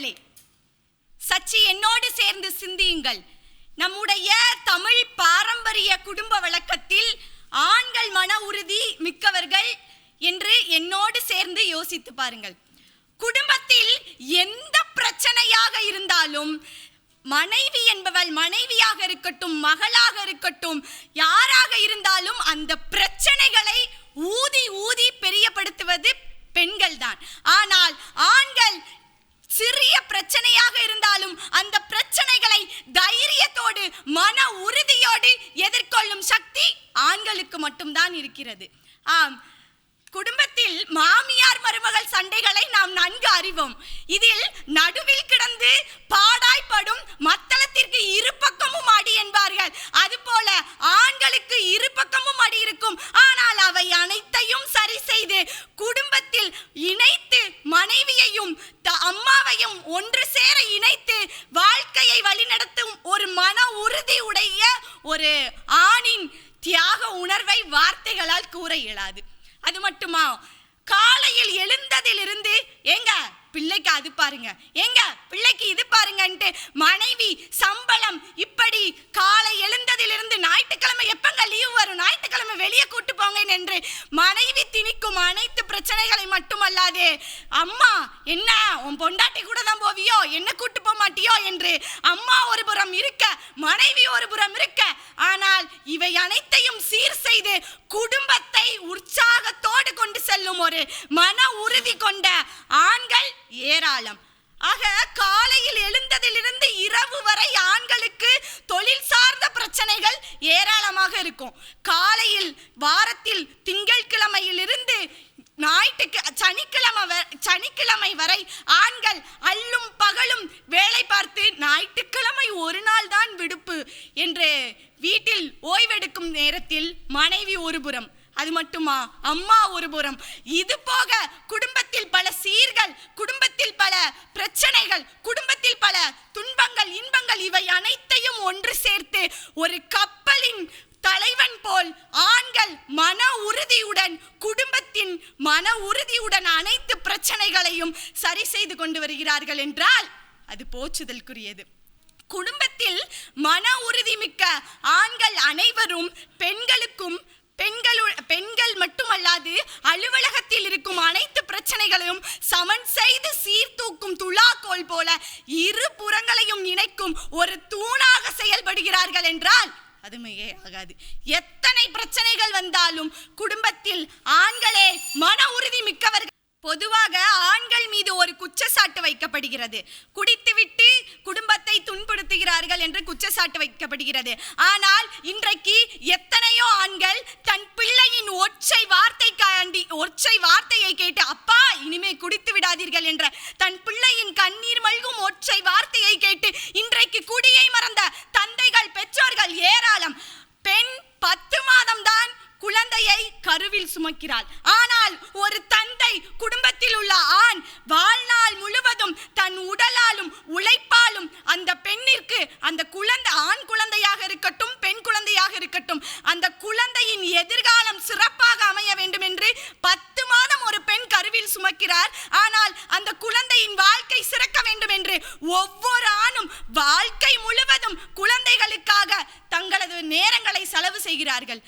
ஆண்களே சச்சி என்னோடு சேர்ந்து சிந்தியுங்கள். நம்முடைய தமிழ் பாரம்பரிய குடும்ப வழக்கத்தில் ஆண்கள் மன உறுதி மிக்கவர்கள் என்று என்னோடு சேர்ந்து யோசித்து பாருங்கள். குடும்பத்தில் எந்த பிரச்சனையாக இருந்தாலும் மனைவி என்பவள் மனைவியாக இருக்கட்டும் மகளாக இருக்கட்டும் யாராக இருந்தாலும் அந்த பிரச்சனைகளை ஊதி ஊதி பெரியப்படுத்துவது பெண்கள் தான் ஆனால் ஆண்கள் சிறிய பிரச்சனையாக இருந்தாலும் அந்த பிரச்சனைகளை தைரியத்தோடு மன உறுதியோடு எதிர்கொள்ளும் சக்தி ஆண்களுக்கு மட்டும்தான் இருக்கிறது. ஆம். குடும்பத்தில் மாமியார் மருமகள் சண்டைகளை நாம் நன்கு அறிவோம். இதில் நடுவில் கிடந்து பாடாய்ப்படும் மத்தளத்திற்கு இரு பக்கமும் அடி என்பார்கள். அதுபோல ஆண்களுக்கு இரு பக்கமும் அடி இருக்கும். ஆனால் அவை அனைத்தையும் சரி செய்து வழிநடத்தும் ஒரு மன உறுதி உடைய ஒரு ஆணின் தியாக உணர்வை வார்த்தைகளால் கூற இயலாது. அது மட்டுமா? காலையில் எழுந்ததிலிருந்து ஏங்க பிள்ளைக்கு அது பாருங்க ஏங்க பிள்ளைக்கு இது பாருங்கன்ட்டு மனைவி மாட்டேன் என்று மனைவி திணிக்கும் அனைத்து பிரச்சனைகளை மட்டுமல்லாது அம்மா என்ன? உன் பொண்டாட்டி கூட தான் போவியோ? என்ன கூட்டு போக மாட்டியோ? என்று அம்மா ஒரு புறம் இருக்க மனைவி ஒரு புறம் இருக்க. ஆனால் இவை அனைத்தையும் சீர் செய்து குடும்பத்தை உற்சாகத்தோடு கொண்டு செல்லும் ஒரு மன உறுதி கொண்ட ஆண்கள் ஏராளம். ஆக காலையில் எழுந்ததிலிருந்து இரவு வரை ஆண்களுக்கு தொழில் சார்ந்த பிரச்சனைகள் ஏராளமாக இருக்கும். காலையில் வாரத்தில் திங்கட்கிழமையிலிருந்து ஞாயிற்றுக்கு சனிக்கிழமை வ- சனிக்கிழமை வரை ஆண்கள் அல்லும் பகலும் வேலை பார்த்து ஞாயிற்றுக்கிழமை ஒரு நாள் தான் விடுப்பு என்று வீட்டில் ஓய்வெடுக்கும் நேரத்தில் மனைவி ஒருபுறம் அது மட்டுமா? அம்மா ஒருபுறம் இது போக குடும்பத்தில் பல சீர்கள் குடும்பத்தில் பல பிரச்சனைகள் குடும்பத்தில் பல துன்பங்கள் இன்பங்கள் இவை அனைத்தையும் ஒன்று சேர்த்து ஒரு கப்பலின் தலைவன் போல் ஆண்கள் மன உறுதியுடன் குடும்பத்தின் மன உறுதியுடன் அனைத்து பிரச்சனைகளையும் சரி செய்து கொண்டு வருகிறார்கள் என்றால் அது போச்சுதல்குரியது குடும்பத்தில் மன உறுதி மிக்க ஆண்கள் அனைவரும் பெண்களுக்கும் பெண்கள் பெண்கள் மட்டுமல்லாது அலுவலகத்தில் இருக்கும் அனைத்து பிரச்சனைகளையும் சமன் செய்து சீர்த்து துலாக்கோல் போல இரு புறங்களையும் இணைக்கும் ஒரு தூணாக செயல்படுகிறார்கள் என்றால் அதுமையே ஆகாது. எத்தனை பிரச்சனைகள் வந்தாலும் குடும்பத்தில் ஆண்களே மன உறுதி மிக்கவர்கள். பொதுவாக ஆண்கள் மீது ஒரு குற்றச்சாட்டு வைக்கப்படுகிறது. குடித்துவிட்டு குடும்பத்தை துன்புறுத்துகிறார்கள் என்று குற்றச்சாட்டு வைக்கப்படுகிறது. ஆனால் இன்றைக்கு எத்தனையோ ஆண்கள் தன் பிள்ளையின் ஒற்றை ஒற்றை வார்த்தையை கேட்டு அப்பா இனிமே குடித்து விடாதீர்கள் என்ற தன் பிள்ளையின் கண்ணீர் மல்கும் ஒற்றை வார்த்தையை கேட்டு இன்றைக்கு குடியை மறந்த தந்தைகள் பெற்றோர்கள் ஏராளம். பெண் பத்து மாதம்தான் குழந்தையை கருவில் சுமக்கிறாள். ஆனால் ஒரு தந்தை குடும்பத்தில் உள்ள ஆண் வாழ்நாள் முழுவதும் தன் உடலாலும் உழைப்பாலும் அந்த பெண்ணிற்கு அந்த குழந்தை ஆண் குழந்தையாக இருக்கட்டும் பெண் குழந்தையாக இருக்கட்டும் அந்த குழந்தையின் எதிர்கால ஒவ்வொரு ஆணும் வாழ்க்கை முழுவதும் குழந்தைகளுக்காக தங்களது நேரங்களை செலவு செய்கிறார்கள்.